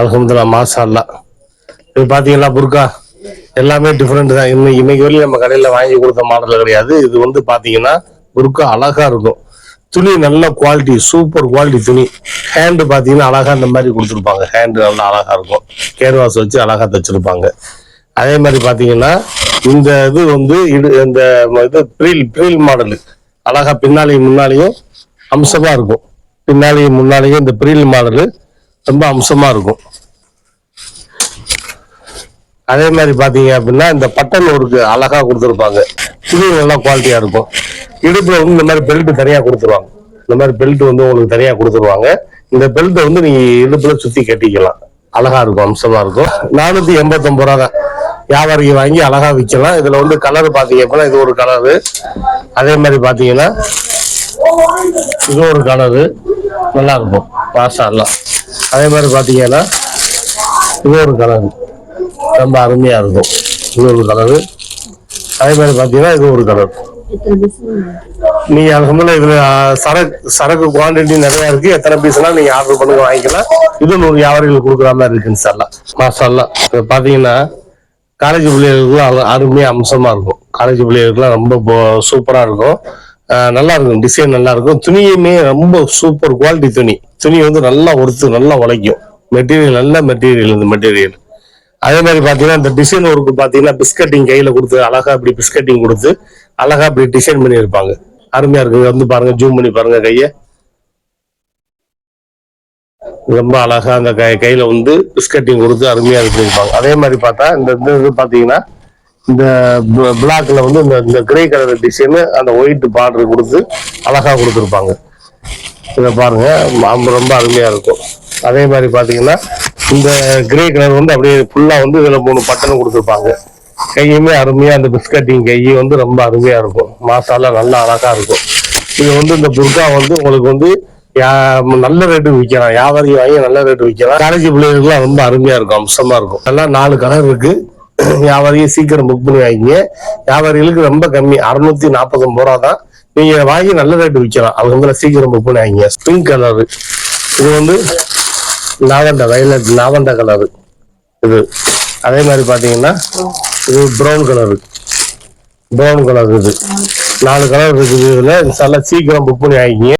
அலமதுல்லா மாசா அல்லா இது பாத்தீங்களா புர்கா எல்லாமே டிஃப்ரெண்ட் தான். இன்னும் இன்னைக்கு வரையும் நம்ம கடையில வாங்கி கொடுத்த மாடல் கிடையாது. இது வந்து பாத்தீங்கன்னா புர்கா அழகா இருக்கும். துணி நல்ல குவாலிட்டி சூப்பர் குவாலிட்டி துணி. ஹேண்டு பாத்தீங்கன்னா அழகா இந்த மாதிரி கொடுத்துருப்பாங்க. ஹேண்டு நல்லா அழகா இருக்கும். கேன்வாஸ் வச்சு அழகா தச்சிருப்பாங்க. அதே மாதிரி பாத்தீங்கன்னா இந்த இது வந்து இது இந்த இது ப்ரீல் ப்ரீல் மாடலு அழகா பின்னாலையும் முன்னாலையும் அம்சமா இருக்கும். பின்னாலையும் முன்னாலையும் இந்த ப்ரீல் மாடலு ரொம்ப அம்சமா இருக்கும். அதே மாதிரி பாத்தீங்க அப்படின்னா இந்த பட்டன் ஒருக்கு அழகா கொடுத்துருப்பாங்க. துணி நல்லா குவாலிட்டியா இருக்கும். இடுப்புல வந்து இந்த மாதிரி பெல்ட் தனியா கொடுத்துருவாங்க. இந்த மாதிரி பெல்ட் வந்து உங்களுக்கு தனியா கொடுத்துருவாங்க. இந்த பெல்ட்டை வந்து நீங்க இடுப்புல சுத்தி கட்டிக்கலாம். அழகா இருக்கும் அம்சமா இருக்கும். நானூத்தி எண்பத்தொன்பது ரூபா தான். வியாபாரிக்கு வாங்கி அழகா விற்கலாம் இதுல வந்து கலர் பாத்தீங்க அப்படின்னா இது ஒரு கலரு அதே மாதிரி பாத்தீங்கன்னா இது ஒரு கலரு நல்லா இருக்கும். பாசா எல்லாம் அதே மாதிரி பாத்தீங்கன்னா இது ஒரு கலரு. ரொம்ப அருமையா இருக்கும். இது ஒரு கலரு அதே மாதிரி பாத்தீங்கன்னா இது ஒரு கலர் நீங்க அதுக்கு இதுல சரக்கு சரக்கு குவாண்டிட்டி நிறைய இருக்கு. எத்தனை பீஸ்லாம் நீங்க ஆர்டர் பண்ணுங்க வாங்கிக்கலாம். இது நூறு வியாபாரிகளுக்கு கொடுக்குற மாதிரி இருக்கு இன்ஷால்லா மாஷால்லா இது பாத்தீங்கன்னா காலேஜ் பிள்ளைகளுக்குலாம் அழ- அருமையா அம்சமா இருக்கும். காலேஜ் பிள்ளைகளுக்குலாம் ரொம்ப போ- சூப்பரா இருக்கும். நல்லா இருக்கும் டிசைன் நல்லா இருக்கும் துணியுமே ரொம்ப சூப்பர் குவாலிட்டி துணி. துணி வந்து நல்லா ஒருத்து நல்லா உழைக்கும் மெட்டீரியல் நல்ல மெட்டீரியல் இந்த மெட்டீரியல் அதே மாதிரி பார்த்தீங்கன்னா இந்த டிசைன் ஒர்க்கு பார்த்தீங்கன்னா பிஸ்கட்டிங் கையில் கொடுத்து அழகாக இப்படி பிஸ்கட்டிங் கொடுத்து அழகாக இப்படி டிசைன் பண்ணி இருப்பாங்க அருமையாக இருக்குது வந்து பாருங்க ஜூம் பண்ணி பாருங்க கையை. ரொம்ப அழகாக அந்த கை கையில் வந்து பிஸ்கட்டிங் கொடுத்து அருமையாக இருப்பாங்க அதே மாதிரி பார்த்தா இந்த இது பார்த்தீங்கன்னா இந்த பிளாக்ல வந்து இந்த இந்த கிரே கலர் டிசைனு அந்த ஒயிட் பார்டர் கொடுத்து அழகா கொடுத்துருப்பாங்க. இதை பாருங்க ரொம்ப ரொம்ப அருமையா இருக்கும். அதே மாதிரி பாத்தீங்கன்னா இந்த கிரே கலர் வந்து அப்படியே ஃபுல்லா வந்து இதுல மூணு பட்டன் கொடுத்துருப்பாங்க. கையுமே அருமையா அந்த பிஸ்கட்டிங் கை வந்து ரொம்ப அருமையா இருக்கும். மாசாலா நல்லா அழகா இருக்கும். இது வந்து இந்த புர்கா வந்து உங்களுக்கு வந்து யா- நல்ல ரேட்டு விற்கலாம் வியாபாரி வாங்கி நல்ல ரேட்டு விற்கலாம் காலேஜ் பிள்ளைகளுக்குலாம் ரொம்ப அருமையா இருக்கும் அம்சமா இருக்கும். நல்லா நாலு கலர் இருக்கு. வியாபாரியும் சீக்கிரம் புக் பண்ணி வாங்கிங்க வியாபாரிகளுக்கு ரொம்ப கம்மி. அறுநூத்தி நாற்பது ரூபா தான் நீங்க வாங்கி நல்ல ரேட்டு விற்கலாம். அவங்க வந்து சீக்கிரம் புக் பண்ணி வாங்கிங்க பிங்க் கலர் இது வந்து லாவண்டா வயலட் லாவண்டா கலர் இது. அதே மாதிரி பாத்தீங்கன்னா இது ப்ரௌன் கலர் ப்ரௌன் கலர் இது. நாலு கலர் இருக்குது. இதுல நல்லா சீக்கிரம் புக் பண்ணி வாங்கிங்க